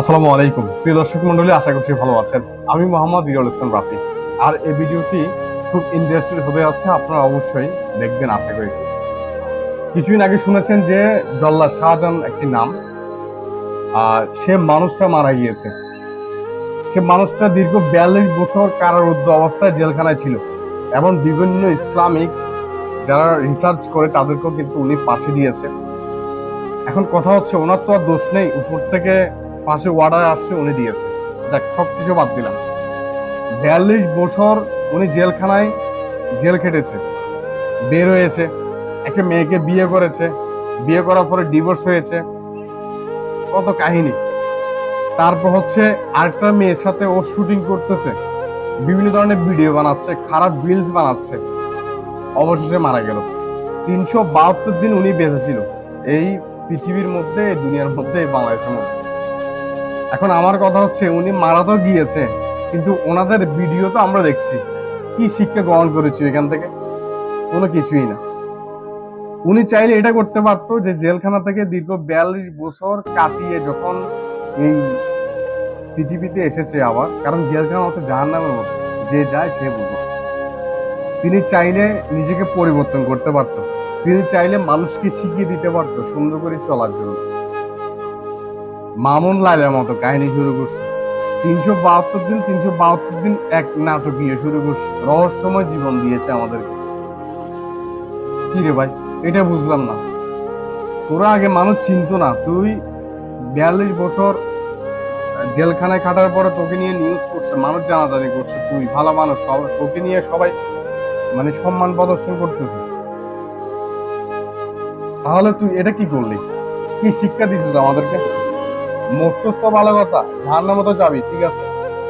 আসসালামু আলাইকুম। প্রিয় দর্শক মন্ডলী আশা করছি ভালো আছেন। আমি মোহাম্মদ ইরুল ইসলাম রাফি। আর এই ভিডিওটি খুব ইন্টারেস্টেড হতে যাচ্ছে, আপনারা অবশ্যই দেখবেন, আশা করি। কিছুদিন আগে শুনেছেন যে জল্লা শাহজাহান একটি নাম আর সে মানুষটা মারা গিয়েছে। সে মানুষটা দীর্ঘ বিয়াল্লিশ বছর কারারুদ্ধ অবস্থায় জেলখানায় ছিল এবং বিভিন্ন ইসলামিক যারা রিসার্চ করে তাদেরকেও কিন্তু উনি পাশে দিয়েছে এখন কথা হচ্ছে, ওনার তো আর দোষ নেই, উপর থেকে ফাঁসি অর্ডার আসছে, উনি দিয়েছে। যাক, সব কিছু বাদ দিলাম। বিয়াল্লিশ বছর উনি জেলখানায় জেল খেটেছে, বের হয়েছে, একটা মেয়েকে বিয়ে করেছে, বিয়ে করার পরে ডিভোর্স হয়েছে। কত কাহিনী। তারপর হচ্ছে আরেকটা মেয়ের সাথে ও শুটিং করতেছে, বিভিন্ন ধরনের ভিডিও বানাচ্ছে, খারাপ রিলস বানাচ্ছে। অবশেষে মারা গেল। তিনশো বাহাত্তর দিন উনি বেঁচে ছিল। এই পৃথিবীর মধ্যে, দুনিয়ার মধ্যে, বাংলাদেশের মধ্যে। এখন আমার কথা হচ্ছে, উনি মারা তো গিয়েছে, কিন্তু ওনাদের ভিডিও তো আমরা দেখছি। কি শিক্ষা গ্রহণ করেছি এখান থেকে? কোনো কিছুই না। উনি চাইলে এটা করতে পারতো যে জেলখানা থেকে দীর্ঘ বিয়াল্লিশ বছর কাটিয়ে যখন এই পৃথিবীতে এসেছে আবার, কারণ জেলখানা হচ্ছে জাহান নামের মতো, যে যায় সে বুঝে। তিনি চাইলে নিজেকে পরিবর্তন করতে পারতো। তিনি চাইলে মানুষকে শিখিয়ে দিতে পারতো সুন্দর করে চলার জন্য। মামুন লাইলের মতো কাহিনী শুরু করছে। তিনশো বাহাত্তর দিন, তিনশো বাহাত্তর দিন এক নাটক নিয়ে শুরু করছে। রহস্যময় জীবন দিয়েছে আমাদেরকে। কি রে ভাই? এটা বুঝলাম না। তোরা আগে মানুষ চিনতো না। তুই বিয়াল্লিশ বছর জেলখানায় খাটার পরে তোকে নিয়ে নিউজ করছে, মানুষ জানাজানি করছে। তুই ভালো মানুষ তোকে নিয়ে সবাই মানে সম্মান প্রদর্শন করতেছে। তাহলে তুই এটা কি করলি? কি শিক্ষা দিছিস আমাদেরকে? মস্যস্ত ভালো কথা। ঝান্নার মতো যাবি, ঠিক আছে?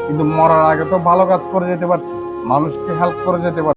কিন্তু মরার আগে তো ভালো কাজ করে যেতে পারতি। মানুষকে হেল্প করে যেতে পারতি।